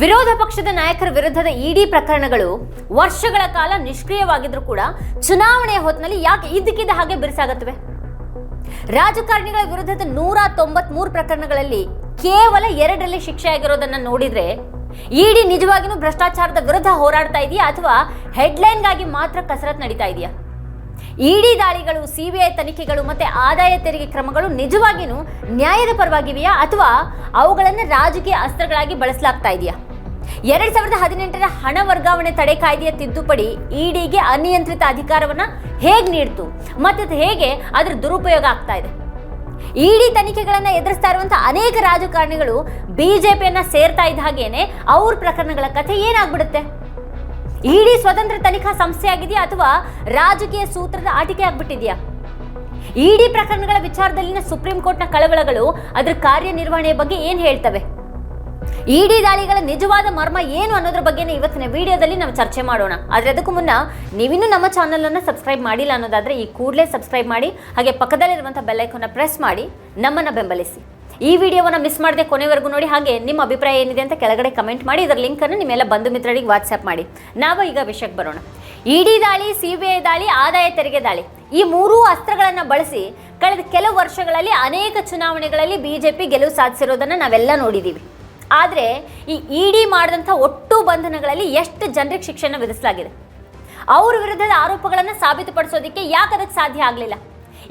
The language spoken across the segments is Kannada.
ವಿರೋಧ ಪಕ್ಷದ ನಾಯಕರ ವಿರುದ್ಧದ ಇಡಿ ಪ್ರಕರಣಗಳು ವರ್ಷಗಳ ಕಾಲ ನಿಷ್ಕ್ರಿಯವಾಗಿದ್ರು ಕೂಡ ಚುನಾವಣೆಯ ಹೊತ್ತಿನಲ್ಲಿ ಯಾಕೆ ಇದ್ದಕ್ಕಿದ್ದ ಹಾಗೆ ಬಿರುಸಾಗುತ್ತವೆ? ರಾಜಕಾರಣಿಗಳ ವಿರುದ್ಧದ ನೂರ ತೊಂಬತ್ಮೂರು ಪ್ರಕರಣಗಳಲ್ಲಿ ಕೇವಲ ಎರಡರಲ್ಲಿ ಶಿಕ್ಷೆ ಆಗಿರೋದನ್ನ ನೋಡಿದ್ರೆ ಇಡಿ ನಿಜವಾಗಿಯೂ ಭ್ರಷ್ಟಾಚಾರದ ವಿರುದ್ಧ ಹೋರಾಡ್ತಾ ಇದೆಯಾ ಅಥವಾ ಹೆಡ್ಲೈನ್ಗಾಗಿ ಮಾತ್ರ ಕಸರತ್ ನಡೀತಾ ಇದೆಯಾ? ಇಡಿ ದಾಳಿಗಳು ಸಿಬಿಐ ತನಿಖೆಗಳು ಮತ್ತೆ ಆದಾಯ ತೆರಿಗೆ ಕ್ರಮಗಳು ನಿಜವಾಗಿಯೂ ನ್ಯಾಯದ ಪರವಾಗಿವೆಯಾ ಅಥವಾ ಅವುಗಳನ್ನು ರಾಜಕೀಯ ಅಸ್ತ್ರಗಳಾಗಿ ಬಳಸಲಾಗ್ತಾ ಇದೆಯಾ? ಎರಡ್ ಸಾವಿರದ ಹದಿನೆಂಟರ ಹಣ ವರ್ಗಾವಣೆ ತಡೆ ಕಾಯ್ದೆಯ ತಿದ್ದುಪಡಿ ಇಡಿಗೆ ಅನಿಯಂತ್ರಿತ ಅಧಿಕಾರವನ್ನ ಹೇಗೆ ನೀಡ್ತು? ಮತ್ತೆ ಹೇಗೆ ಅದರ ದುರುಪಯೋಗ ಆಗ್ತಾ ಇದೆ? ಇಡಿ ತನಿಖೆಗಳನ್ನ ಎದುರಿಸ್ತಾ ಇರುವಂತಹ ಅನೇಕ ರಾಜಕಾರಣಿಗಳು ಬಿಜೆಪಿಯನ್ನ ಸೇರ್ತಾ ಇದ್ದ ಹಾಗೇನೆ ಅವ್ರ ಪ್ರಕರಣಗಳ ಕಥೆ ಏನಾಗ್ಬಿಡುತ್ತೆ? ಇಡಿ ಸ್ವತಂತ್ರ ತನಿಖಾ ಸಂಸ್ಥೆ ಆಗಿದೆಯಾ ಅಥವಾ ರಾಜಕೀಯ ಸೂತ್ರದ ಆಟಿಕೆ ಆಗ್ಬಿಟ್ಟಿದ್ಯಾ? ಇಡಿ ಪ್ರಕರಣಗಳ ವಿಚಾರದಲ್ಲಿನ ಸುಪ್ರೀಂ ಕೋರ್ಟ್ನ ಕಳವಳಗಳು ಅದರ ಕಾರ್ಯನಿರ್ವಹಣೆಯ ಬಗ್ಗೆ ಏನು ಹೇಳ್ತವೆ? ಇಡಿ ದಾಳಿಗಳ ನಿಜವಾದ ಮರ್ಮ ಏನು ಅನ್ನೋದ್ರ ಬಗ್ಗೆ ಇವತ್ತಿನ ವಿಡಿಯೋದಲ್ಲಿ ನಾವು ಚರ್ಚೆ ಮಾಡೋಣ. ಆದ್ರೆ ಅದಕ್ಕೂ ಮುನ್ನ ನೀವಿನ್ನೂ ನಮ್ಮ ಚಾನಲ್ ಅನ್ನು ಸಬ್ಸ್ಕ್ರೈಬ್ ಮಾಡಿಲ್ಲ ಅನ್ನೋದಾದ್ರೆ ಈ ಕೂಡಲೇ ಸಬ್ಸ್ಕ್ರೈಬ್ ಮಾಡಿ, ಹಾಗೆ ಪಕ್ಕದಲ್ಲಿರುವಂತಹ ಬೆಲ್ಲೈಕನ್ನ ಪ್ರೆಸ್ ಮಾಡಿ, ನಮ್ಮನ್ನ ಬೆಂಬಲಿಸಿ. ಈ ವಿಡಿಯೋವನ್ನ ಮಿಸ್ ಮಾಡದೆ ಕೊನೆವರೆಗೂ ನೋಡಿ, ಹಾಗೆ ನಿಮ್ಮ ಅಭಿಪ್ರಾಯ ಏನಿದೆ ಅಂತ ಕೆಳಗಡೆ ಕಮೆಂಟ್ ಮಾಡಿ, ಇದರ ಲಿಂಕ್ ಅನ್ನು ನಿಮ್ಮೆಲ್ಲ ಬಂಧು ಮಿತ್ರರಿಗೆ ವಾಟ್ಸ್ಆಪ್ ಮಾಡಿ. ನಾವು ಈಗ ವಿಷಯಕ್ಕೆ ಬರೋಣ. ಇಡಿ ದಾಳಿ ಸಿಬಿಐ ದಾಳಿ, ಆದಾಯ ತೆರಿಗೆ ದಾಳಿ. ಈ ಮೂರೂ ಅಸ್ತ್ರಗಳನ್ನು ಬಳಸಿ ಕಳೆದ ಕೆಲವು ವರ್ಷಗಳಲ್ಲಿ ಅನೇಕ ಚುನಾವಣೆಗಳಲ್ಲಿ ಬಿಜೆಪಿ ಗೆಲುವು ಸಾಧಿಸಿರೋದನ್ನ ನಾವೆಲ್ಲ ನೋಡಿದ್ದೀವಿ ಆದರೆ ಈ ಇಡಿ ಮಾಡಿದಂಥ ಒಟ್ಟು ಬಂಧನಗಳಲ್ಲಿ ಎಷ್ಟು ಜನರಿಗೆ ಶಿಕ್ಷೆಯನ್ನು ವಿಧಿಸಲಾಗಿದೆ? ಅವ್ರ ವಿರುದ್ಧದ ಆರೋಪಗಳನ್ನು ಸಾಬೀತುಪಡಿಸೋದಕ್ಕೆ ಯಾಕೆ ಅದಕ್ಕೆ ಸಾಧ್ಯ ಆಗಲಿಲ್ಲ?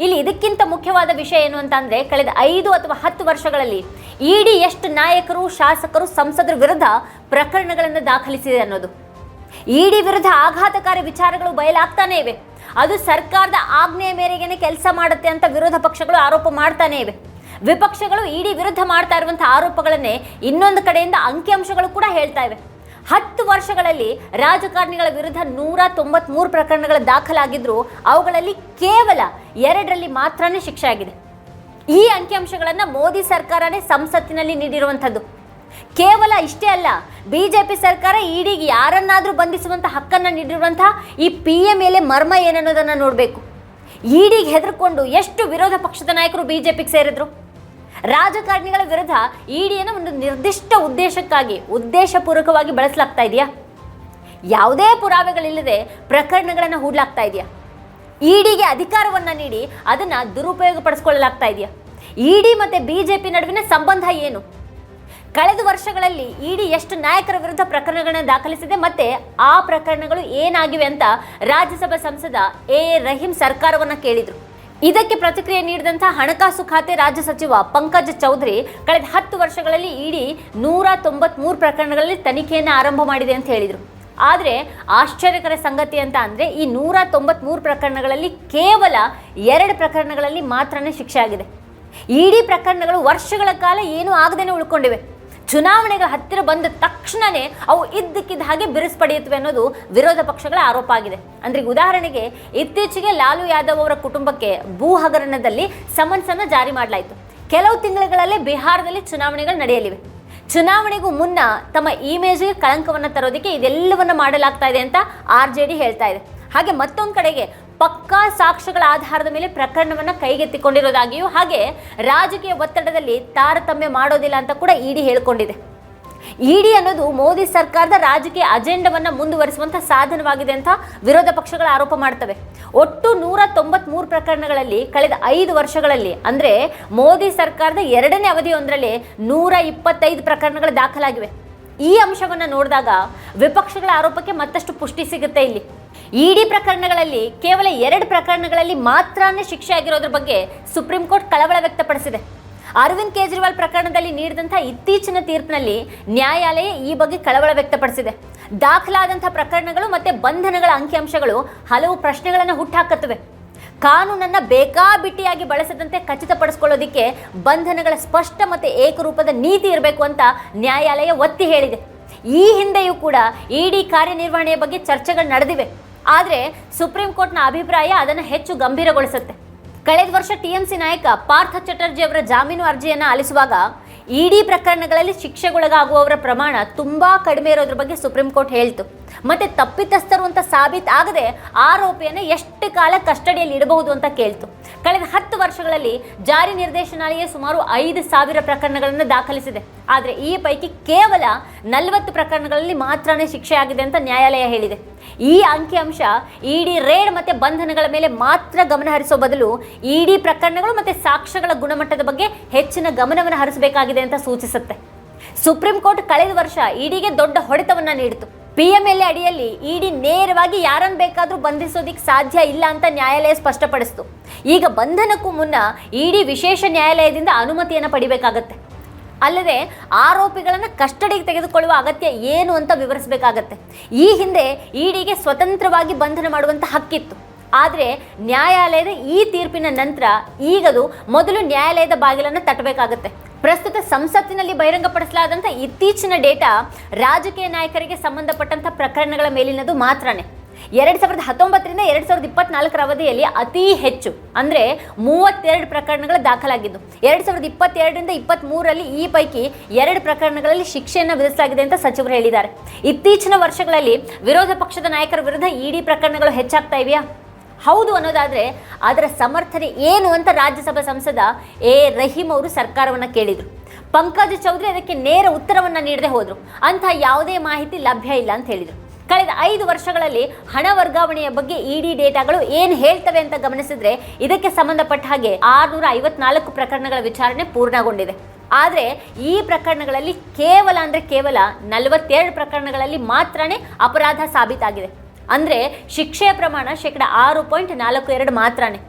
ಇಲ್ಲಿ ಇದಕ್ಕಿಂತ ಮುಖ್ಯವಾದ ವಿಷಯ ಏನು ಅಂತಂದ್ರೆ ಕಳೆದ ಐದು ಅಥವಾ ಹತ್ತು ವರ್ಷಗಳಲ್ಲಿ ಇಡಿ ಎಷ್ಟು ನಾಯಕರು, ಶಾಸಕರು, ಸಂಸದರ ವಿರುದ್ಧ ಪ್ರಕರಣಗಳನ್ನು ದಾಖಲಿಸಿದೆ ಅನ್ನೋದು. ಇಡಿ ವಿರುದ್ಧ ಆಘಾತಕಾರಿ ವಿಚಾರಗಳು ಬಯಲಾಗ್ತಾನೇ ಇವೆ. ಅದು ಸರ್ಕಾರದ ಆಜ್ಞೆಯ ಮೇರೆಗೇನೆ ಕೆಲಸ ಮಾಡುತ್ತೆ ಅಂತ ವಿರೋಧ ಪಕ್ಷಗಳು ಆರೋಪ ಮಾಡ್ತಾನೇ ಇವೆ. ವಿಪಕ್ಷಗಳು ಇಡಿ ವಿರುದ್ಧ ಮಾಡ್ತಾ ಇರುವಂತಹ ಆರೋಪಗಳನ್ನೇ ಇನ್ನೊಂದು ಕಡೆಯಿಂದ ಅಂಕಿಅಂಶಗಳು ಕೂಡ ಹೇಳ್ತಾ ಇವೆ. ಹತ್ತು ವರ್ಷಗಳಲ್ಲಿ ರಾಜಕಾರಣಿಗಳ ವಿರುದ್ಧ ನೂರ ತೊಂಬತ್ಮೂರು ಪ್ರಕರಣಗಳು ದಾಖಲಾಗಿದ್ರು ಅವುಗಳಲ್ಲಿ ಕೇವಲ ಎರಡರಲ್ಲಿ ಮಾತ್ರನೇ ಶಿಕ್ಷೆ ಆಗಿದೆ. ಈ ಅಂಕಿಅಂಶಗಳನ್ನು ಮೋದಿ ಸರ್ಕಾರನೇ ಸಂಸತ್ತಿನಲ್ಲಿ ನೀಡಿರುವಂಥದ್ದು. ಕೇವಲ ಇಷ್ಟೇ ಅಲ್ಲ, ಬಿಜೆಪಿ ಸರ್ಕಾರ ಇಡಿಗೆ ಯಾರನ್ನಾದರೂ ಬಂಧಿಸುವಂಥ ಹಕ್ಕನ್ನು ನೀಡಿರುವಂಥ ಈ ಪಿ ಎ ಮೇಲೆ ಮರ್ಮ ಏನನ್ನೋದನ್ನು ನೋಡಬೇಕು. ಇಡಿಗೆ ಹೆದರ್ಕೊಂಡು ಎಷ್ಟು ವಿರೋಧ ಪಕ್ಷದ ನಾಯಕರು ಬಿಜೆಪಿಗೆ ಸೇರಿದ್ರು? ರಾಜಕಾರಣಿಗಳ ವಿರುದ್ಧ ಇಡಿಯನ್ನು ಒಂದು ನಿರ್ದಿಷ್ಟ ಉದ್ದೇಶಕ್ಕಾಗಿ, ಉದ್ದೇಶಪೂರ್ವಕವಾಗಿ ಬಳಸಲಾಗ್ತಾ ಇದೆಯಾ? ಯಾವುದೇ ಪುರಾವೆಗಳಿಲ್ಲದೆ ಪ್ರಕರಣಗಳನ್ನು ಹೂಡಲಾಗ್ತಾ ಇದೆಯಾ? ಇಡಿಗೆ ಅಧಿಕಾರವನ್ನು ನೀಡಿ ಅದನ್ನು ದುರುಪಯೋಗ ಪಡಿಸ್ಕೊಳ್ಳಲಾಗ್ತಾ ಇದೆಯಾ? ಇಡಿ ಜೆ ಪಿ ನಡುವಿನ ಸಂಬಂಧ ಏನು? ಕಳೆದ ವರ್ಷಗಳಲ್ಲಿ ಇಡಿ ಎಷ್ಟು ನಾಯಕರ ವಿರುದ್ಧ ಪ್ರಕರಣಗಳನ್ನು ದಾಖಲಿಸಿದೆ ಮತ್ತೆ ಆ ಪ್ರಕರಣಗಳು ಏನಾಗಿವೆ ಅಂತ ರಾಜ್ಯಸಭಾ ಸಂಸದ ಎ ರಹೀಂ ಸರ್ಕಾರವನ್ನು ಕೇಳಿದ್ರು. ಇದಕ್ಕೆ ಪ್ರತಿಕ್ರಿಯೆ ನೀಡಿದಂಥ ಹಣಕಾಸು ಖಾತೆ ರಾಜ್ಯ ಸಚಿವ ಪಂಕಜ್ ಚೌಧರಿ ಕಳೆದ ಹತ್ತು ವರ್ಷಗಳಲ್ಲಿ ಇಡೀ ನೂರ ತೊಂಬತ್ಮೂರು ಪ್ರಕರಣಗಳಲ್ಲಿ ತನಿಖೆಯನ್ನು ಆರಂಭ ಮಾಡಿದೆ ಅಂತ ಹೇಳಿದರು. ಆದರೆ ಆಶ್ಚರ್ಯಕರ ಸಂಗತಿ ಅಂತ ಅಂದರೆ ಈ ನೂರ ತೊಂಬತ್ಮೂರು ಪ್ರಕರಣಗಳಲ್ಲಿ ಕೇವಲ ಎರಡು ಪ್ರಕರಣಗಳಲ್ಲಿ ಮಾತ್ರನೇ ಶಿಕ್ಷೆ ಆಗಿದೆ. ಇಡೀ ಪ್ರಕರಣಗಳು ವರ್ಷಗಳ ಕಾಲ ಏನೂ ಆಗದೇ ಉಳ್ಕೊಂಡಿವೆ. ಚುನಾವಣೆಗಳ ಹತ್ತಿರ ಬಂದ ತಕ್ಷಣವೇ ಅವು ಇದ್ದಕ್ಕಿದ್ದ ಹಾಗೆ ಬಿರುಸು ಪಡೆಯುತ್ತವೆ ಅನ್ನೋದು ವಿರೋಧ ಪಕ್ಷಗಳ ಆರೋಪ ಆಗಿದೆ. ಅಂದ್ರೆ ಉದಾಹರಣೆಗೆ ಇತ್ತೀಚೆಗೆ ಲಾಲು ಯಾದವ್ ಅವರ ಕುಟುಂಬಕ್ಕೆ ಭೂ ಹಗರಣದಲ್ಲಿ ಸಮನ್ಸ್ ಅನ್ನು ಜಾರಿ ಮಾಡಲಾಯಿತು. ಕೆಲವು ತಿಂಗಳುಗಳಲ್ಲೇ ಬಿಹಾರದಲ್ಲಿ ಚುನಾವಣೆಗಳು ನಡೆಯಲಿವೆ. ಚುನಾವಣೆಗೂ ಮುನ್ನ ತಮ್ಮ ಇಮೇಜ್ಗೆ ಕಳಂಕವನ್ನು ತರೋದಕ್ಕೆ ಇದೆಲ್ಲವನ್ನು ಮಾಡಲಾಗ್ತಾ ಇದೆ ಅಂತ ಆರ್ ಜೆ ಡಿ ಹೇಳ್ತಾ ಇದೆ. ಹಾಗೆ ಮತ್ತೊಂದು ಕಡೆಗೆ ಪಕ್ಕಾ ಸಾಕ್ಷ್ಯಗಳ ಆಧಾರದ ಮೇಲೆ ಪ್ರಕರಣವನ್ನು ಕೈಗೆತ್ತಿಕೊಂಡಿರೋದಾಗಿಯೂ ಹಾಗೆ ರಾಜಕೀಯ ಒತ್ತಡದಲ್ಲಿ ತಾರತಮ್ಯ ಮಾಡೋದಿಲ್ಲ ಅಂತ ಕೂಡ ಇಡಿ ಹೇಳಿಕೊಂಡಿದೆ. ಇಡಿ ಅನ್ನೋದು ಮೋದಿ ಸರ್ಕಾರದ ರಾಜಕೀಯ ಅಜೆಂಡವನ್ನ ಮುಂದುವರಿಸುವಂಥ ಸಾಧನವಾಗಿದೆ ಅಂತ ವಿರೋಧ ಪಕ್ಷಗಳು ಆರೋಪ ಮಾಡ್ತವೆ. ಒಟ್ಟು ನೂರ ತೊಂಬತ್ಮೂರು ಪ್ರಕರಣಗಳಲ್ಲಿ ಕಳೆದ ಐದು ವರ್ಷಗಳಲ್ಲಿ, ಅಂದ್ರೆ ಮೋದಿ ಸರ್ಕಾರದ ಎರಡನೇ ಅವಧಿಯೊಂದರಲ್ಲಿ ನೂರ ಇಪ್ಪತ್ತೈದು ಪ್ರಕರಣಗಳು ದಾಖಲಾಗಿವೆ. ಈ ಅಂಶವನ್ನು ನೋಡಿದಾಗ ವಿಪಕ್ಷಗಳ ಆರೋಪಕ್ಕೆ ಮತ್ತಷ್ಟು ಪುಷ್ಟಿ ಸಿಗುತ್ತೆ ಇಲ್ಲಿ. ಇಡಿ ಪ್ರಕರಣಗಳಲ್ಲಿ, ಕೇವಲ ಎರಡು ಪ್ರಕರಣಗಳಲ್ಲಿ ಮಾತ್ರನೇ ಶಿಕ್ಷೆ ಆಗಿರೋದ್ರ ಬಗ್ಗೆ ಸುಪ್ರೀಂ ಕೋರ್ಟ್ ಕಳವಳ ವ್ಯಕ್ತಪಡಿಸಿದೆ. ಅರವಿಂದ್ ಕೇಜ್ರಿವಾಲ್ ಪ್ರಕರಣದಲ್ಲಿ ನೀಡಿದಂಥ ಇತ್ತೀಚಿನ ತೀರ್ಪಿನಲ್ಲಿ ನ್ಯಾಯಾಲಯ ಈ ಬಗ್ಗೆ ಕಳವಳ ವ್ಯಕ್ತಪಡಿಸಿದೆ. ದಾಖಲಾದಂಥ ಪ್ರಕರಣಗಳು ಮತ್ತೆ ಬಂಧನಗಳ ಅಂಕಿಅಂಶಗಳು ಹಲವು ಪ್ರಶ್ನೆಗಳನ್ನು ಹುಟ್ಟಾಕತ್ತವೆ. ಕಾನೂನನ್ನ ಬೇಕಾಬಿಟ್ಟಿಯಾಗಿ ಬಳಸದಂತೆ ಖಚಿತಪಡಿಸಿಕೊಳ್ಳೋದಿಕ್ಕೆ ಬಂಧನಗಳ ಸ್ಪಷ್ಟ ಮತ್ತು ಏಕರೂಪದ ನೀತಿ ಇರಬೇಕು ಅಂತ ನ್ಯಾಯಾಲಯ ಒತ್ತಿ ಹೇಳಿದೆ. ಈ ಹಿಂದೆಯೂ ಕೂಡ ಇಡಿ ಕಾರ್ಯನಿರ್ವಹಣೆಯ ಬಗ್ಗೆ ಚರ್ಚೆಗಳು ನಡೆದಿವೆ. ಆದರೆ ಸುಪ್ರೀಂ ಕೋರ್ಟ್ನ ಅಭಿಪ್ರಾಯ ಅದನ್ನು ಹೆಚ್ಚು ಗಂಭೀರಗೊಳಿಸುತ್ತೆ. ಕಳೆದ ವರ್ಷ ಟಿ ಎಂ ಸಿ ನಾಯಕ ಪಾರ್ಥ ಚಟರ್ಜಿ ಅವರ ಜಾಮೀನು ಅರ್ಜಿಯನ್ನು ಆಲಿಸುವಾಗ ಇಡಿ ಪ್ರಕರಣಗಳಲ್ಲಿ ಶಿಕ್ಷೆಗೊಳಗಾಗುವವರ ಪ್ರಮಾಣ ತುಂಬ ಕಡಿಮೆ ಇರೋದ್ರ ಬಗ್ಗೆ ಸುಪ್ರೀಂ ಕೋರ್ಟ್ ಹೇಳ್ತು. ಮತ್ತೆ ತಪ್ಪಿತಸ್ಥರು ಅಂತ ಸಾಬೀತಾಗದೆ ಆರೋಪಿಯನ್ನು ಎಷ್ಟು ಕಾಲ ಕಸ್ಟಡಿಯಲ್ಲಿ ಇಡಬಹುದು ಅಂತ ಕೇಳ್ತು. ಕಳೆದ ಹತ್ತು ವರ್ಷಗಳಲ್ಲಿ ಜಾರಿ ನಿರ್ದೇಶನಾಲಯ ಸುಮಾರು ಐದು ಸಾವಿರ ಪ್ರಕರಣಗಳನ್ನು ದಾಖಲಿಸಿದೆ. ಆದರೆ ಈ ಪೈಕಿ ಕೇವಲ ನಲವತ್ತು ಪ್ರಕರಣಗಳಲ್ಲಿ ಮಾತ್ರನೇ ಶಿಕ್ಷೆ ಆಗಿದೆ ಅಂತ ನ್ಯಾಯಾಲಯ ಹೇಳಿದೆ. ಈ ಅಂಕಿಅಂಶ ಇಡಿ ರೇಡ್ ಮತ್ತೆ ಬಂಧನಗಳ ಮೇಲೆ ಮಾತ್ರ ಗಮನ ಹರಿಸೋ ಬದಲು ಇಡಿ ಪ್ರಕರಣಗಳು ಮತ್ತೆ ಸಾಕ್ಷ್ಯಗಳ ಗುಣಮಟ್ಟದ ಬಗ್ಗೆ ಹೆಚ್ಚಿನ ಗಮನವನ್ನು ಹರಿಸಬೇಕಾಗಿದೆ ಅಂತ ಸೂಚಿಸುತ್ತೆ. ಸುಪ್ರೀಂ ಕೋರ್ಟ್ ಕಳೆದ ವರ್ಷ ಇಡಿಗೆ ದೊಡ್ಡ ಹೊಡೆತವನ್ನ ನೀಡಿತು. ಪಿಎಂಎಲ್ಎ ಅಡಿಯಲ್ಲಿ ಇಡಿ ನೇರವಾಗಿ ಯಾರನ್ನು ಬೇಕಾದರೂ ಬಂಧಿಸೋದಿಕ್ಕೆ ಸಾಧ್ಯ ಇಲ್ಲ ಅಂತ ನ್ಯಾಯಾಲಯ ಸ್ಪಷ್ಟಪಡಿಸಿತು. ಈಗ ಬಂಧನಕ್ಕೂ ಮುನ್ನ ಇಡಿ ವಿಶೇಷ ನ್ಯಾಯಾಲಯದಿಂದ ಅನುಮತಿಯನ್ನು ಪಡಿಬೇಕಾಗತ್ತೆ. ಅಲ್ಲದೆ ಆರೋಪಿಗಳನ್ನು ಕಸ್ಟಡಿಗೆ ತೆಗೆದುಕೊಳ್ಳುವ ಅಗತ್ಯ ಏನು ಅಂತ ವಿವರಿಸಬೇಕಾಗತ್ತೆ. ಈ ಹಿಂದೆ ಇಡಿಗೆ ಸ್ವತಂತ್ರವಾಗಿ ಬಂಧನ ಮಾಡುವಂಥ ಹಕ್ಕಿತ್ತು. ಆದರೆ ನ್ಯಾಯಾಲಯದ ಈ ತೀರ್ಪಿನ ನಂತರ ಈಗದು ಮೊದಲು ನ್ಯಾಯಾಲಯದ ಬಾಗಿಲನ್ನು ತಟ್ಟಬೇಕಾಗತ್ತೆ. ಪ್ರಸ್ತುತ ಸಂಸತ್ತಿನಲ್ಲಿ ಬಹಿರಂಗಪಡಿಸಲಾದಂಥ ಇತ್ತೀಚಿನ ಡೇಟಾ ರಾಜಕೀಯ ನಾಯಕರಿಗೆ ಸಂಬಂಧಪಟ್ಟಂಥ ಪ್ರಕರಣಗಳ ಮೇಲಿನದು ಮಾತ್ರನೇ. ಎರಡು ಸಾವಿರದ ಹತ್ತೊಂಬತ್ತರಿಂದ ಎರಡು ಸಾವಿರದ ಇಪ್ಪತ್ನಾಲ್ಕರ ಅವಧಿಯಲ್ಲಿ ಅತಿ ಹೆಚ್ಚು, ಅಂದರೆ ಮೂವತ್ತೆರಡು ಪ್ರಕರಣಗಳು ದಾಖಲಾಗಿದ್ದು, ಎರಡು ಸಾವಿರದ ಇಪ್ಪತ್ತೆರಡರಿಂದ ಇಪ್ಪತ್ತ್ಮೂರರಲ್ಲಿ ಈ ಪೈಕಿ ಎರಡು ಪ್ರಕರಣಗಳಲ್ಲಿ ಶಿಕ್ಷೆಯನ್ನು ವಿಧಿಸಲಾಗಿದೆ ಅಂತ ಸಚಿವರು ಹೇಳಿದ್ದಾರೆ. ಇತ್ತೀಚಿನ ವರ್ಷಗಳಲ್ಲಿ ವಿರೋಧ ಪಕ್ಷದ ನಾಯಕರ ವಿರುದ್ಧ ಇಡಿ ಪ್ರಕರಣಗಳು ಹೆಚ್ಚಾಗ್ತಾ ಇವೆಯಾ? ಹೌದು ಅನ್ನೋದಾದರೆ ಅದರ ಸಮರ್ಥನೆ ಏನು ಅಂತ ರಾಜ್ಯಸಭಾ ಸಂಸದ ಎ. ರಹೀಂ ಅವರು ಸರ್ಕಾರವನ್ನು ಕೇಳಿದರು. ಪಂಕಜ್ ಚೌಧರಿ ಅದಕ್ಕೆ ನೇರ ಉತ್ತರವನ್ನು ನೀಡದೆ ಹೋದರು. ಅಂತಹ ಯಾವುದೇ ಮಾಹಿತಿ ಲಭ್ಯ ಇಲ್ಲ ಅಂತ ಹೇಳಿದರು. ಕಳೆದ ಐದು ವರ್ಷಗಳಲ್ಲಿ ಹಣ ವರ್ಗಾವಣೆಯ ಬಗ್ಗೆ ಇಡಿ ಡೇಟಾಗಳು ಏನು ಹೇಳ್ತವೆ ಅಂತ ಗಮನಿಸಿದ್ರೆ ಇದಕ್ಕೆ ಸಂಬಂಧಪಟ್ಟ ಹಾಗೆ ಆರುನೂರ ಐವತ್ನಾಲ್ಕು ಪ್ರಕರಣಗಳ ವಿಚಾರಣೆ ಪೂರ್ಣಗೊಂಡಿದೆ. ಆದರೆ ಈ ಪ್ರಕರಣಗಳಲ್ಲಿ ಕೇವಲ ಅಂದರೆ ಕೇವಲ ನಲವತ್ತೆರಡು ಪ್ರಕರಣಗಳಲ್ಲಿ ಮಾತ್ರನೇ ಅಪರಾಧ ಸಾಬೀತಾಗಿದೆ. ಅಂದರೆ ಶಿಕ್ಷೆಯ ಪ್ರಮಾಣ ಶೇಕಡ ಆರು ಪಾಯಿಂಟ್ ನಾಲ್ಕು ಎರಡು ಮಾತ್ರನೇ.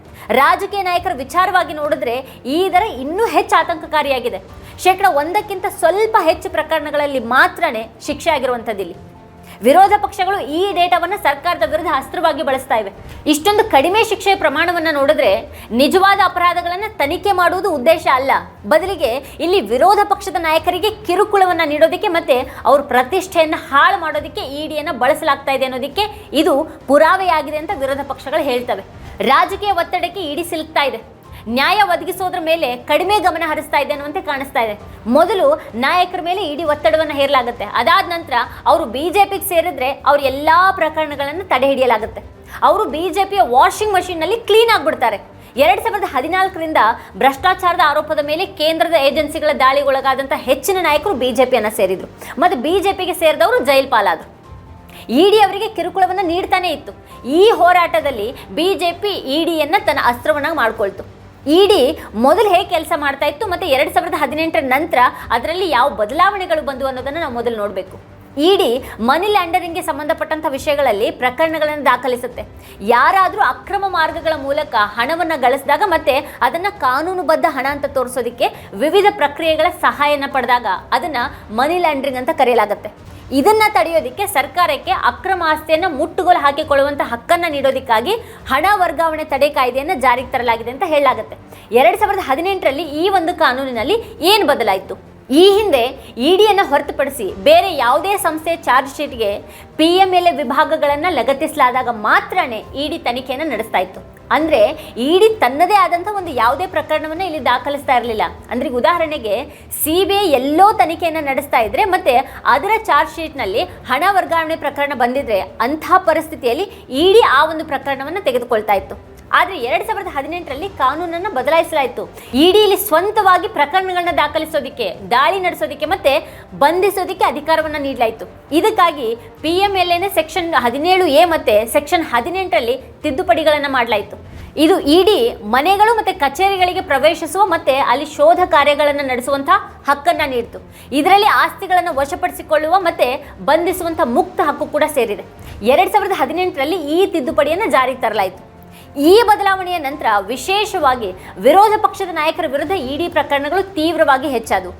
ರಾಜಕೀಯ ನಾಯಕರ ವಿಚಾರವಾಗಿ ನೋಡಿದ್ರೆ ಈ ದರ ಇನ್ನೂ ಹೆಚ್ಚು ಆತಂಕಕಾರಿಯಾಗಿದೆ. ಶೇಕಡ ಒಂದಕ್ಕಿಂತ ಸ್ವಲ್ಪ ಹೆಚ್ಚು ಪ್ರಕರಣಗಳಲ್ಲಿ ಮಾತ್ರನೇ ಶಿಕ್ಷೆ ಆಗಿರುವಂಥದ್ದಿಲ್ಲಿ. ವಿರೋಧ ಪಕ್ಷಗಳು ಈ ಡೇಟಾವನ್ನು ಸರ್ಕಾರದ ವಿರುದ್ಧ ಅಸ್ತ್ರವಾಗಿ ಬಳಸ್ತಾ ಇವೆ. ಇಷ್ಟೊಂದು ಕಡಿಮೆ ಶಿಕ್ಷೆಯ ಪ್ರಮಾಣವನ್ನು ನೋಡಿದ್ರೆ ನಿಜವಾದ ಅಪರಾಧಗಳನ್ನು ತನಿಖೆ ಮಾಡುವುದು ಉದ್ದೇಶ ಅಲ್ಲ. ಬದಲಿಗೆ ಇಲ್ಲಿ ವಿರೋಧ ಪಕ್ಷದ ನಾಯಕರಿಗೆ ಕಿರುಕುಳವನ್ನು ನೀಡೋದಕ್ಕೆ ಮತ್ತೆ ಅವ್ರ ಪ್ರತಿಷ್ಠೆಯನ್ನು ಹಾಳು ಮಾಡೋದಕ್ಕೆ ಇಡಿಯನ್ನು ಬಳಸಲಾಗ್ತಾ ಇದೆ ಅನ್ನೋದಕ್ಕೆ ಇದು ಪುರಾವೆಯಾಗಿದೆ ಅಂತ ವಿರೋಧ ಪಕ್ಷಗಳು ಹೇಳ್ತವೆ. ರಾಜಕೀಯ ಒತ್ತಡಕ್ಕೆ ಇಡಿ ಸಿಲುಕ್ತಾ ಇದೆ. ನ್ಯಾಯ ಒದಗಿಸೋದ್ರ ಮೇಲೆ ಕಡಿಮೆ ಗಮನ ಹರಿಸ್ತಾ ಇದೆ ಅನ್ನುವಂತೆ ಕಾಣಿಸ್ತಾ ಇದೆ. ಮೊದಲು ನಾಯಕರ ಮೇಲೆ ಇಡಿ ಒತ್ತಡವನ್ನು ಹೇರಲಾಗುತ್ತೆ. ಅದಾದ ನಂತರ ಅವರು ಬಿಜೆಪಿಗೆ ಸೇರಿದ್ರೆ ಅವ್ರ ಎಲ್ಲಾ ಪ್ರಕರಣಗಳನ್ನು ತಡೆ ಹಿಡಿಯಲಾಗುತ್ತೆ. ಅವರು ಬಿಜೆಪಿಯ ವಾಷಿಂಗ್ ಮಷೀನ್ನಲ್ಲಿ ಕ್ಲೀನ್ ಆಗಿಬಿಡ್ತಾರೆ. ಎರಡ್ ಸಾವಿರದ ಹದಿನಾಲ್ಕರಿಂದ ಭ್ರಷ್ಟಾಚಾರದ ಆರೋಪದ ಮೇಲೆ ಕೇಂದ್ರದ ಏಜೆನ್ಸಿಗಳ ದಾಳಿಗೊಳಗಾದಂಥ ಹೆಚ್ಚಿನ ನಾಯಕರು ಯನ್ನ ಸೇರಿದರು. ಮತ್ತು ಬಿಜೆಪಿಗೆ ಸೇರಿದವರು ಜೈಲ್ ಪಾಲಾದರು. ಇಡಿ ಅವರಿಗೆ ಕಿರುಕುಳವನ್ನು ನೀಡ್ತಾನೆ ಇತ್ತು. ಈ ಹೋರಾಟದಲ್ಲಿ ಬಿಜೆಪಿ ಇಡಿಯನ್ನ ತನ್ನ ಅಸ್ತ್ರವನ್ನಾಗಿ ಮಾಡ್ಕೊಳ್ತು. ಇಡಿ ಮೊದಲು ಹೇಗೆ ಕೆಲಸ ಮಾಡ್ತಾ ಇತ್ತು ಮತ್ತೆ ಎರಡ್ ಸಾವಿರದ ಹದಿನೆಂಟರ ನಂತರ ಅದರಲ್ಲಿ ಯಾವ ಬದಲಾವಣೆಗಳು ಬಂದು ಅನ್ನೋದನ್ನು ನಾವು ಮೊದಲು ನೋಡಬೇಕು. ಇಡಿ ಮನಿ ಲ್ಯಾಂಡರಿಂಗ್ಗೆ ಸಂಬಂಧಪಟ್ಟಂಥ ವಿಷಯಗಳಲ್ಲಿ ಪ್ರಕರಣಗಳನ್ನು ದಾಖಲಿಸುತ್ತೆ. ಯಾರಾದರೂ ಅಕ್ರಮ ಮಾರ್ಗಗಳ ಮೂಲಕ ಹಣವನ್ನು ಗಳಿಸಿದಾಗ ಮತ್ತೆ ಅದನ್ನು ಕಾನೂನುಬದ್ಧ ಹಣ ಅಂತ ತೋರಿಸೋದಕ್ಕೆ ವಿವಿಧ ಪ್ರಕ್ರಿಯೆಗಳ ಸಹಾಯನ ಪಡೆದಾಗ ಅದನ್ನು ಮನಿ ಲ್ಯಾಂಡರಿಂಗ್ ಅಂತ ಕರೆಯಲಾಗುತ್ತೆ. ಇದನ್ನ ತಡೆಯೋದಿಕ್ಕೆ ಸರ್ಕಾರಕ್ಕೆ ಅಕ್ರಮ ಆಸ್ತಿಯನ್ನು ಮುಟ್ಟುಗೋಲು ಹಾಕಿಕೊಳ್ಳುವಂತ ಹಕ್ಕನ್ನ ನೀಡೋದಕ್ಕಾಗಿ ಹಣ ವರ್ಗಾವಣೆ ತಡೆ ಕಾಯ್ದೆಯನ್ನು ಜಾರಿಗೆ ತರಲಾಗಿದೆ ಅಂತ ಹೇಳಲಾಗುತ್ತೆ. ಎರಡು ಸಾವಿರದ ಹದಿನೆಂಟರಲ್ಲಿ ಈ ಒಂದು ಕಾನೂನಿನಲ್ಲಿ ಏನು ಬದಲಾಯಿತು? ಈ ಹಿಂದೆ ಇಡಿಯನ್ನು ಹೊರತುಪಡಿಸಿ ಬೇರೆ ಯಾವುದೇ ಸಂಸ್ಥೆ ಚಾರ್ಜ್ ಶೀಟ್ಗೆ ಪಿ ಎಂ ಎಲ್ ಎ ವಿಭಾಗಗಳನ್ನು ಲಗತ್ತಿಸಲಾದಾಗ ಮಾತ್ರನೇ ಇಡಿ ತನಿಖೆಯನ್ನು ನಡೆಸ್ತಾ ಇತ್ತು. ಅಂದರೆ ಇಡಿ ತನ್ನದೇ ಆದಂಥ ಒಂದು ಯಾವುದೇ ಪ್ರಕರಣವನ್ನು ಇಲ್ಲಿ ದಾಖಲಿಸ್ತಾ ಇರಲಿಲ್ಲ. ಅಂದರೆ ಉದಾಹರಣೆಗೆ ಸಿ ಬಿ ಐ ಎಲ್ಲೋ ತನಿಖೆಯನ್ನು ನಡೆಸ್ತಾ ಇದ್ದರೆ ಮತ್ತು ಅದರ ಚಾರ್ಜ್ ಶೀಟ್ನಲ್ಲಿ ಹಣ ವರ್ಗಾವಣೆ ಪ್ರಕರಣ ಬಂದಿದ್ರೆ ಅಂತಹ ಪರಿಸ್ಥಿತಿಯಲ್ಲಿ ಇಡಿ ಆ ಒಂದು ಪ್ರಕರಣವನ್ನು ತೆಗೆದುಕೊಳ್ತಾ ಇತ್ತು. ಆದರೆ ಎರಡ್ ಸಾವಿರದ ಹದಿನೆಂಟರಲ್ಲಿ ಕಾನೂನನ್ನು ಬದಲಾಯಿಸಲಾಯಿತು. ಇಡಿಯಲ್ಲಿ ಸ್ವಂತವಾಗಿ ಪ್ರಕರಣಗಳನ್ನ ದಾಖಲಿಸೋದಿಕ್ಕೆ, ದಾಳಿ ನಡೆಸೋದಿಕ್ಕೆ ಮತ್ತೆ ಬಂಧಿಸೋದಿಕ್ಕೆ ಅಧಿಕಾರವನ್ನು ನೀಡಲಾಯಿತು. ಇದಕ್ಕಾಗಿ P M L N section ಹದಿನೇಳು ಎ ಮತ್ತೆ ಸೆಕ್ಷನ್ ಹದಿನೆಂಟರಲ್ಲಿ ತಿದ್ದುಪಡಿಗಳನ್ನು ಮಾಡಲಾಯಿತು. ಇದು ಇಡಿ ಮನೆಗಳು ಮತ್ತೆ ಕಚೇರಿಗಳಿಗೆ ಪ್ರವೇಶಿಸುವ ಮತ್ತೆ ಅಲ್ಲಿ ಶೋಧ ಕಾರ್ಯಗಳನ್ನು ನಡೆಸುವಂಥ ಹಕ್ಕನ್ನ ನೀಡಿತು. ಇದರಲ್ಲಿ ಆಸ್ತಿಗಳನ್ನು ವಶಪಡಿಸಿಕೊಳ್ಳುವ ಮತ್ತೆ ಬಂಧಿಸುವಂಥ ಮುಕ್ತ ಹಕ್ಕು ಕೂಡ ಸೇರಿದೆ. ಎರಡು ಸಾವಿರದ ಹದಿನೆಂಟರಲ್ಲಿ ಈ ತಿದ್ದುಪಡಿಯನ್ನು ಜಾರಿಗೆ ತರಲಾಯಿತು. ಈ ಬದಲಾವಣೆಯ ನಂತರ ವಿಶೇಷವಾಗಿ ವಿರೋಧ ಪಕ್ಷದ ನಾಯಕರ ವಿರುದ್ಧ ಇಡಿ ಪ್ರಕರಣಗಳು ತೀವ್ರವಾಗಿ ಹೆಚ್ಚಾದವು.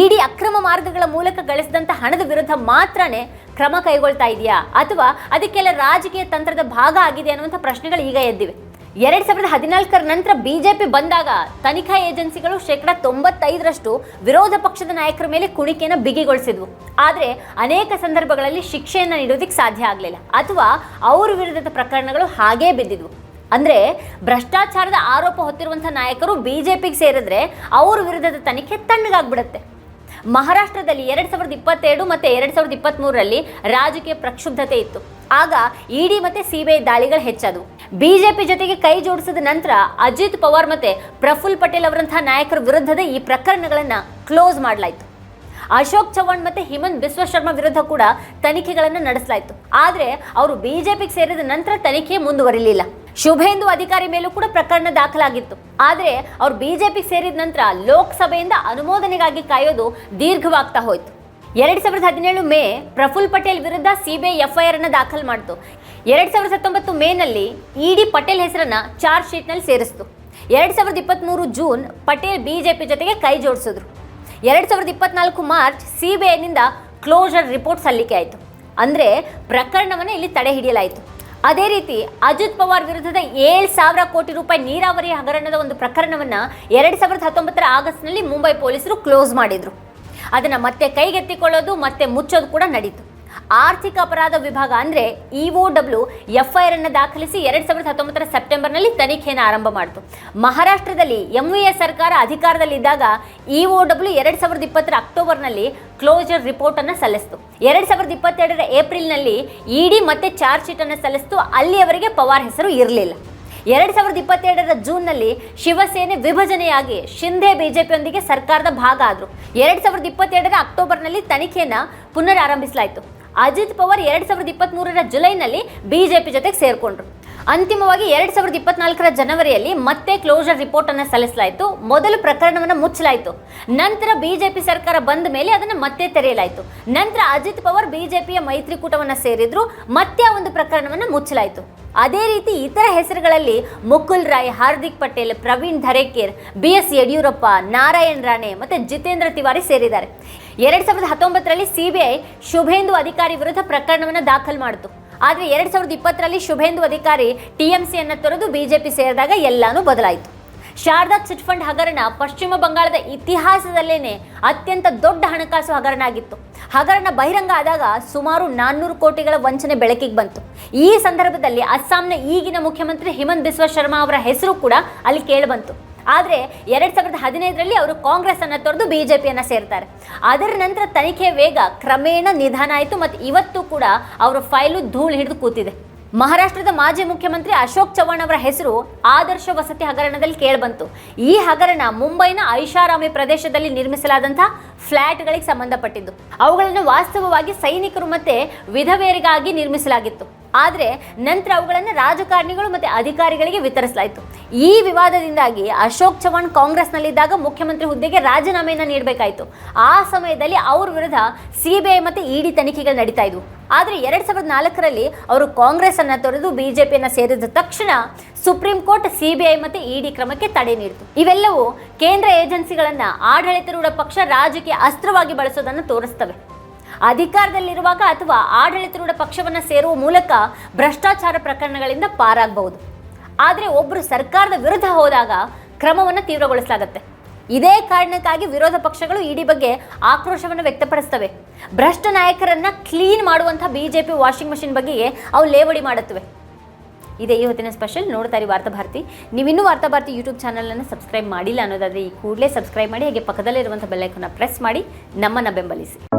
ಇಡಿ ಅಕ್ರಮ ಮಾರ್ಗಗಳ ಮೂಲಕ ಗಳಿಸಿದಂಥ ಹಣದ ವಿರುದ್ಧ ಮಾತ್ರನೇ ಕ್ರಮ ಕೈಗೊಳ್ತಾ ಇದೆಯಾ? ಅಥವಾ ಅದಕ್ಕೆಲ್ಲ ರಾಜಕೀಯ ತಂತ್ರದ ಭಾಗ ಆಗಿದೆ ಅನ್ನುವಂಥ ಪ್ರಶ್ನೆಗಳು ಈಗ ಎದ್ದಿವೆ. ಎರಡು ಸಾವಿರದ ಹದಿನಾಲ್ಕರ ನಂತರ ಬಿಜೆಪಿ ಬಂದಾಗ ತನಿಖಾ ಏಜೆನ್ಸಿಗಳು ಶೇಕಡ ತೊಂಬತ್ತೈದರಷ್ಟು ವಿರೋಧ ಪಕ್ಷದ ನಾಯಕರ ಮೇಲೆ ಕುಣಿಕೆಯನ್ನು ಬಿಗಿಗೊಳಿಸಿದ್ವು. ಆದರೆ ಅನೇಕ ಸಂದರ್ಭಗಳಲ್ಲಿ ಶಿಕ್ಷೆಯನ್ನು ನೀಡೋದಕ್ಕೆ ಸಾಧ್ಯ ಆಗಲಿಲ್ಲ. ಅಥವಾ ಅವ್ರ ವಿರುದ್ಧದ ಪ್ರಕರಣಗಳು ಹಾಗೇ ಬಿದ್ದಿದ್ವು. ಅಂದ್ರೆ ಭ್ರಷ್ಟಾಚಾರದ ಆರೋಪ ಹೊತ್ತಿರುವಂಥ ನಾಯಕರು ಬಿಜೆಪಿಗೆ ಸೇರಿದ್ರೆ ಅವ್ರ ವಿರುದ್ಧದ ತನಿಖೆ ತಣ್ಣಗಾಗ್ಬಿಡುತ್ತೆ. ಮಹಾರಾಷ್ಟ್ರದಲ್ಲಿ ಎರಡ್ ಸಾವಿರದ ಇಪ್ಪತ್ತೆರಡು ಮತ್ತೆ ಎರಡು ಸಾವಿರದ ಇಪ್ಪತ್ತ್ಮೂರರಲ್ಲಿ ರಾಜಕೀಯ ಪ್ರಕ್ಷುಬ್ಧತೆ ಇತ್ತು. ಆಗ ಇಡಿ ಮತ್ತೆ ಸಿಬಿಐ ದಾಳಿಗಳು ಹೆಚ್ಚಾದವು. ಬಿಜೆಪಿ ಜೊತೆಗೆ ಕೈ ಜೋಡಿಸಿದ ನಂತರ ಅಜಿತ್ ಪವಾರ್ ಮತ್ತೆ ಪ್ರಫುಲ್ ಪಟೇಲ್ ಅವರಂತಹ ನಾಯಕರ ವಿರುದ್ಧದ ಈ ಪ್ರಕರಣಗಳನ್ನು ಕ್ಲೋಸ್ ಮಾಡಲಾಯಿತು. ಅಶೋಕ್ ಚವಾಣ್ ಮತ್ತೆ ಹಿಮಂತ್ ಬಿಸ್ವ ಶರ್ಮಾ ವಿರುದ್ಧ ಕೂಡ ತನಿಖೆಗಳನ್ನು ನಡೆಸಲಾಯಿತು. ಆದ್ರೆ ಅವರು ಬಿಜೆಪಿಗೆ ಸೇರಿದ ನಂತರ ತನಿಖೆ ಮುಂದುವರಿಲಿಲ್ಲ. ಶುಭೇಂದು ಅಧಿಕಾರಿ ಮೇಲೂ ಕೂಡ ಪ್ರಕರಣ ದಾಖಲಾಗಿತ್ತು. ಆದರೆ ಅವರು ಬಿಜೆಪಿ ಸೇರಿದ ನಂತರ ಲೋಕಸಭೆಯಿಂದ ಅನುಮೋದನೆಗಾಗಿ ಕಾಯೋದು ದೀರ್ಘವಾಗ್ತಾ ಹೋಯಿತು. ಎರಡ್ ಸಾವಿರದ ಹದಿನೇಳು ಮೇ ಪ್ರಫುಲ್ ಪಟೇಲ್ ವಿರುದ್ಧ ಸಿಬಿಐ ಎಫ್ಐಆರ್ ಅನ್ನು ದಾಖಲು ಮಾಡಿತು. ಎರಡ್ ಸಾವಿರದ ಹತ್ತೊಂಬತ್ತು ಮೇನಲ್ಲಿ ಇಡಿ ಪಟೇಲ್ ಹೆಸರನ್ನ ಚಾರ್ಜ್ ಶೀಟ್ನಲ್ಲಿ ಸೇರಿಸಿತು. ಎರಡ್ ಸಾವಿರದ ಇಪ್ಪತ್ತ್ಮೂರು ಜೂನ್ ಪಟೇಲ್ ಬಿಜೆಪಿ ಜೊತೆಗೆ ಕೈ ಜೋಡಿಸಿದ್ರು. ಎರಡ್ ಸಾವಿರದ ಇಪ್ಪತ್ನಾಲ್ಕು ಮಾರ್ಚ್ ಸಿಬಿಐನಿಂದ ಕ್ಲೋಸರ್ ರಿಪೋರ್ಟ್ ಸಲ್ಲಿಕೆ ಆಯಿತು. ಅಂದರೆ ಪ್ರಕರಣವನ್ನು ಇಲ್ಲಿ ತಡೆ ಹಿಡಿಯಲಾಯಿತು. ಅದೇ ರೀತಿ ಅಜಿತ್ ಪವಾರ್ ವಿರುದ್ಧದ ಏಳು ಸಾವಿರ ಕೋಟಿ ರೂಪಾಯಿ ನೀರಾವರಿ ಹಗರಣದ ಒಂದು ಪ್ರಕರಣವನ್ನು ಎರಡು ಸಾವಿರದ ಹತ್ತೊಂಬತ್ತರ ಆಗಸ್ಟ್ನಲ್ಲಿ ಮುಂಬೈ ಪೊಲೀಸರು ಕ್ಲೋಸ್ ಮಾಡಿದ್ರು. ಅದನ್ನು ಮತ್ತೆ ಕೈಗೆತ್ತಿಕೊಳ್ಳೋದು, ಮತ್ತೆ ಮುಚ್ಚೋದು ಕೂಡ ನಡೀತು. ಆರ್ಥಿಕ ಅಪರಾಧ ವಿಭಾಗ ಅಂದರೆ ಇಒ ಡಬ್ಲ್ಯೂ ಎಫ್ಐಆರ್ ಅನ್ನು ದಾಖಲಿಸಿ ಎರಡ್ ಸಾವಿರದ ಹತ್ತೊಂಬತ್ತರ ಸೆಪ್ಟೆಂಬರ್ನಲ್ಲಿ ತನಿಖೆಯನ್ನು ಆರಂಭ ಮಾಡಿತು. ಮಹಾರಾಷ್ಟ್ರದಲ್ಲಿ ಎಂ ವಿ ಎಸ್ ಸರ್ಕಾರ ಅಧಿಕಾರದಲ್ಲಿದ್ದಾಗ ಇಒ ಡಬ್ಲ್ಯೂ ಎರಡು ಸಾವಿರದ ಇಪ್ಪತ್ತರ ಅಕ್ಟೋಬರ್ನಲ್ಲಿ ಕ್ಲೋಜರ್ ರಿಪೋರ್ಟ್ ಅನ್ನು ಸಲ್ಲಿಸಿತು. ಎರಡ್ ಸಾವಿರದ ಇಪ್ಪತ್ತೆರಡರ ಏಪ್ರಿಲ್ನಲ್ಲಿ ಇಡಿ ಮತ್ತೆ ಚಾರ್ಜ್ ಶೀಟ್ ಅನ್ನು ಸಲ್ಲಿಸಿತು. ಅಲ್ಲಿಯವರೆಗೆ ಪವಾರ್ ಹೆಸರು ಇರಲಿಲ್ಲ. ಎರಡು ಸಾವಿರದ ಇಪ್ಪತ್ತೆರಡರ ಜೂನ್ನಲ್ಲಿ ಶಿವಸೇನೆ ವಿಭಜನೆಯಾಗಿ ಶಿಂಧೆ ಬಿಜೆಪಿಯೊಂದಿಗೆ ಸರ್ಕಾರದ ಭಾಗ ಆದರು. ಎರಡು ಸಾವಿರದ ಇಪ್ಪತ್ತೆರಡರ ಅಕ್ಟೋಬರ್ನಲ್ಲಿ ತನಿಖೆಯನ್ನು ಪುನರ್ ಆರಂಭಿಸಲಾಯಿತು ಅಜಿತ್ ಪವಾರ್ ಎರಡು ಸಾವಿರದ ಇಪ್ಪತ್ತ್ಮೂರರ ಜುಲೈನಲ್ಲಿ ಬಿಜೆಪಿ ಜೊತೆಗೆ ಸೇರಿಕೊಂಡ್ರು. ಅಂತಿಮವಾಗಿ ಎರಡ್ ಸಾವಿರದ ಇಪ್ಪತ್ನಾಲ್ಕರ ಜನವರಿಯಲ್ಲಿ ಮತ್ತೆ ಕ್ಲೋಸರ್ ರಿಪೋರ್ಟ್ ಅನ್ನು ಸಲ್ಲಿಸಲಾಯಿತು. ಮೊದಲು ಪ್ರಕರಣವನ್ನು ಮುಚ್ಚಲಾಯಿತು. ನಂತರ ಬಿಜೆಪಿ ಸರ್ಕಾರ ಬಂದ ಮೇಲೆ ಅದನ್ನು ಮತ್ತೆ ತೆರೆಯಲಾಯಿತು. ನಂತರ ಅಜಿತ್ ಪವಾರ್ ಬಿಜೆಪಿಯ ಮೈತ್ರಿಕೂಟವನ್ನು ಸೇರಿದ್ರು. ಮತ್ತೆ ಆ ಒಂದು ಪ್ರಕರಣವನ್ನು ಮುಚ್ಚಲಾಯಿತು. ಅದೇ ರೀತಿ ಇತರ ಹೆಸರುಗಳಲ್ಲಿ ಮುಕುಲ್ ರಾಯ್, ಹಾರ್ದಿಕ್ ಪಟೇಲ್, ಪ್ರವೀಣ್ ಧರೇಕೇರ್, ಬಿ ಎಸ್ ಯಡಿಯೂರಪ್ಪ, ನಾರಾಯಣ್ ರಾಣೆ ಮತ್ತು ಜಿತೇಂದ್ರ ತಿವಾರಿ ಸೇರಿದ್ದಾರೆ. ಎರಡ್ ಸಾವಿರದ ಹತ್ತೊಂಬತ್ತರಲ್ಲಿ ಸಿಬಿಐ ಶುಭೇಂದು ಅಧಿಕಾರಿ ವಿರುದ್ಧ ಪ್ರಕರಣವನ್ನು ದಾಖಲು ಮಾಡಿತು. ಆದರೆ ಎರಡ್ ಸಾವಿರದ ಇಪ್ಪತ್ತರಲ್ಲಿ ಶುಭೇಂದು ಅಧಿಕಾರಿ ಟಿಎಂಸಿಯನ್ನು ತೊರೆದು ಬಿಜೆಪಿ ಸೇರಿದಾಗ ಎಲ್ಲಾನು ಬದಲಾಯಿತು. ಶಾರದಾ ಚಿಟ್ ಫಂಡ್ ಹಗರಣ ಪಶ್ಚಿಮ ಬಂಗಾಳದ ಇತಿಹಾಸದಲ್ಲೇನೆ ಅತ್ಯಂತ ದೊಡ್ಡ ಹಣಕಾಸು ಹಗರಣ ಆಗಿತ್ತು ಹಗರಣ ಬಹಿರಂಗ ಆದಾಗ ಸುಮಾರು ನಾನ್ನೂರು ಕೋಟಿಗಳ ವಂಚನೆ ಬೆಳಕಿಗೆ ಬಂತು. ಈ ಸಂದರ್ಭದಲ್ಲಿ ಅಸ್ಸಾಂನ ಈಗಿನ ಮುಖ್ಯಮಂತ್ರಿ ಹಿಮಂತ್ ಬಿಸ್ವ ಶರ್ಮಾ ಅವರ ಹೆಸರು ಕೂಡ ಅಲ್ಲಿ ಕೇಳಿಬಂತು. ಆದರೆ ಎರಡು ಸಾವಿರದ ಹದಿನೈದರಲ್ಲಿ ಅವರು ಕಾಂಗ್ರೆಸ್ ತೊರೆದು ತೊರೆದು ಪಿಯನ್ನು ಸೇರ್ತಾರೆ. ಅದರ ನಂತರ ತನಿಖೆ ವೇಗ ಕ್ರಮೇಣ ನಿಧಾನ ಆಯಿತು ಮತ್ತು ಇವತ್ತು ಕೂಡ ಅವರ ಫೈಲು ಧೂಳು ಹಿಡಿದು ಕೂತಿದೆ. ಮಹಾರಾಷ್ಟ್ರದ ಮಾಜಿ ಮುಖ್ಯಮಂತ್ರಿ ಅಶೋಕ್ ಚವ್ಹಾಣ್ ಅವರ ಹೆಸರು ಆದರ್ಶ ವಸತಿ ಹಗರಣದಲ್ಲಿ ಕೇಳಿಬಂತು. ಈ ಹಗರಣ ಮುಂಬೈನ ಐಷಾರಾಮಿ ಪ್ರದೇಶದಲ್ಲಿ ನಿರ್ಮಿಸಲಾದಂತಹ ಫ್ಲ್ಯಾಟ್ಗಳಿಗೆ ಸಂಬಂಧಪಟ್ಟಿದ್ದು. ಅವುಗಳನ್ನು ವಾಸ್ತವವಾಗಿ ಸೈನಿಕರು ಮತ್ತೆ ವಿಧವೆಯರಿಗಾಗಿ ನಿರ್ಮಿಸಲಾಗಿತ್ತು. ಆದರೆ ನಂತರ ಅವುಗಳನ್ನು ರಾಜಕಾರಣಿಗಳು ಮತ್ತು ಅಧಿಕಾರಿಗಳಿಗೆ ವಿತರಿಸಲಾಯಿತು. ಈ ವಿವಾದದಿಂದಾಗಿ ಅಶೋಕ್ ಚವಾಣ್ ಕಾಂಗ್ರೆಸ್ನಲ್ಲಿದ್ದಾಗ ಮುಖ್ಯಮಂತ್ರಿ ಹುದ್ದೆಗೆ ರಾಜೀನಾಮೆಯನ್ನು ನೀಡಬೇಕಾಯಿತು. ಆ ಸಮಯದಲ್ಲಿ ಅವ್ರ ವಿರುದ್ಧ ಸಿ ಬಿ ಐ ಮತ್ತು ಇಡಿ ತನಿಖೆಗಳು ನಡೀತಾ ಇದ್ವು. ಆದರೆ ಎರಡು ಸಾವಿರದ ನಾಲ್ಕರಲ್ಲಿ ಅವರು ಕಾಂಗ್ರೆಸ್ಸನ್ನು ತೊರೆದು ಬಿ ಜೆ ಪಿಯನ್ನು ಸೇರಿದ ತಕ್ಷಣ supreme court C B I ಮತ್ತು ಇಡಿ ಕ್ರಮಕ್ಕೆ ತಡೆ ನೀಡಿತು. ಇವೆಲ್ಲವೂ ಕೇಂದ್ರ ಏಜೆನ್ಸಿಗಳನ್ನು ಆಡಳಿತಾರೂಢ ಪಕ್ಷ ರಾಜಕೀಯ ಅಸ್ತ್ರವಾಗಿ ಬಳಸೋದನ್ನು ತೋರಿಸ್ತವೆ. ಅಧಿಕಾರದಲ್ಲಿರುವಾಗ ಅಥವಾ ಆಡಳಿತಾರೂಢ ಪಕ್ಷವನ್ನು ಸೇರುವ ಮೂಲಕ ಭ್ರಷ್ಟಾಚಾರ ಪ್ರಕರಣಗಳಿಂದ ಪಾರಾಗಬಹುದು. ಆದರೆ ಒಬ್ಬರು ಸರ್ಕಾರದ ವಿರುದ್ಧ ಹೋದಾಗ ಕ್ರಮವನ್ನು ತೀವ್ರಗೊಳಿಸಲಾಗುತ್ತೆ. ಇದೇ ಕಾರಣಕ್ಕಾಗಿ ವಿರೋಧ ಪಕ್ಷಗಳು ಇಡಿ ಬಗ್ಗೆ ಆಕ್ರೋಶವನ್ನು ವ್ಯಕ್ತಪಡಿಸ್ತವೆ. ಭ್ರಷ್ಟ ನಾಯಕರನ್ನ ಕ್ಲೀನ್ ಮಾಡುವಂಥ ಬಿಜೆಪಿ ವಾಷಿಂಗ್ ಮಷಿನ್ ಬಗ್ಗೆ ಅವು ಲೇವಡಿ ಮಾಡುತ್ತವೆ. ಇದೇ ಈ ಹೊತ್ತಿನ ಸ್ಪೆಷಲ್ ನೋಡ್ತಾ ಇರಿ ವಾರ್ತಾ ಭಾರತಿ. ನೀವಿನ್ನೂ ವಾರ್ತಾ ಭಾರತಿ ಯೂಟ್ಯೂಬ್ ಚಾನಲನ್ನು ಸಬ್ಸ್ಕ್ರೈಬ್ ಮಾಡಿಲ್ಲ ಅನ್ನೋದಾದರೆ ಈ ಕೂಡಲೇ ಸಬ್ಸ್ಕ್ರೈಬ್ ಮಾಡಿ, ಹಾಗೆ ಪಕ್ಕದಲ್ಲಿರುವಂಥ ಬೆಲ್ಲೈಕನ್ನ ಪ್ರೆಸ್ ಮಾಡಿ, ನಮ್ಮನ್ನು ಬೆಂಬಲಿಸಿ.